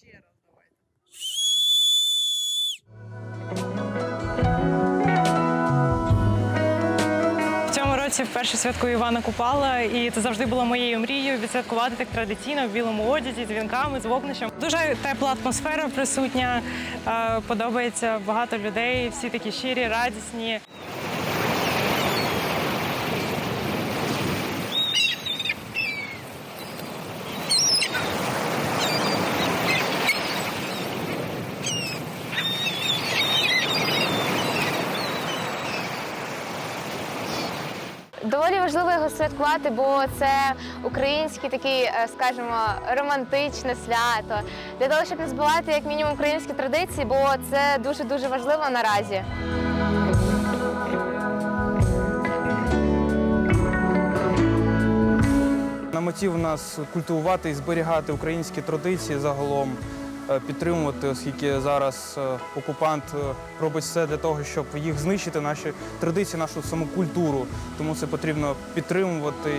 Ще раз давайте. В цьому році вперше святкую Івана Купала, і це завжди було моєю мрією відсвяткувати так традиційно в білому одязі, з вінками, з вогнищем. Дуже тепла атмосфера присутня. е, Подобається багато людей, всі такі щирі, радісні. Доволі важливо його святкувати, бо це український такий, е, скажімо, романтичне свято. Для того, щоб не збивати як мінімум українські традиції, бо це дуже дуже важливо наразі. На мотив у нас культивувати і зберігати українські традиції загалом, підтримувати, оскільки зараз е, окупант е, робить все для того, щоб їх знищити, наші традиції, нашу саму культуру. Тому це потрібно підтримувати.